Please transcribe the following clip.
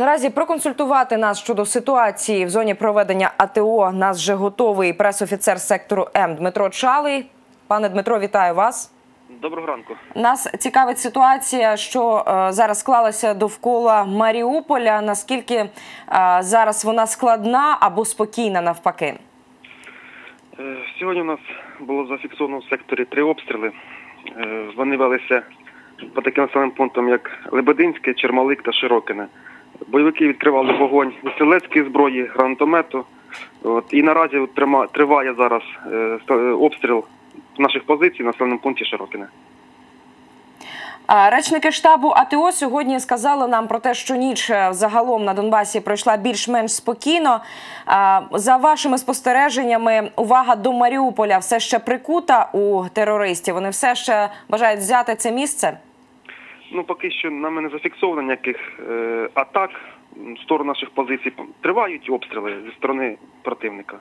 Наразі проконсультувати нас щодо ситуації в зоні проведення АТО нас вже готовий пресофіцер сектору М Дмитро Чалий. Пане Дмитро, вітаю вас. Доброго ранку. Нас цікавить ситуація, що е, зараз склалася довкола Маріуполя. Наскільки е, зараз вона складна або спокійна навпаки? Е, Сьогодні у нас було зафіксовано в секторі три обстріли. Вони велися по таким населеним пунктам, як Лебединське, Чермалик та Широкине. Бойовики відкривали вогонь стрілецької зброї, гранатомету. От, і наразі трима- триває зараз е, е, обстріл наших позицій в населеному пункті Широкине. Речники штабу АТО сьогодні сказали нам про те, що ніч е, загалом на Донбасі пройшла більш-менш спокійно. За вашими спостереженнями, увага до Маріуполя все ще прикута у терористів. Вони все ще бажають взяти це місце. Ну, поки що нами не зафіксовано ніяких е, атак в сторону наших позицій. Тривають обстріли зі сторони противника.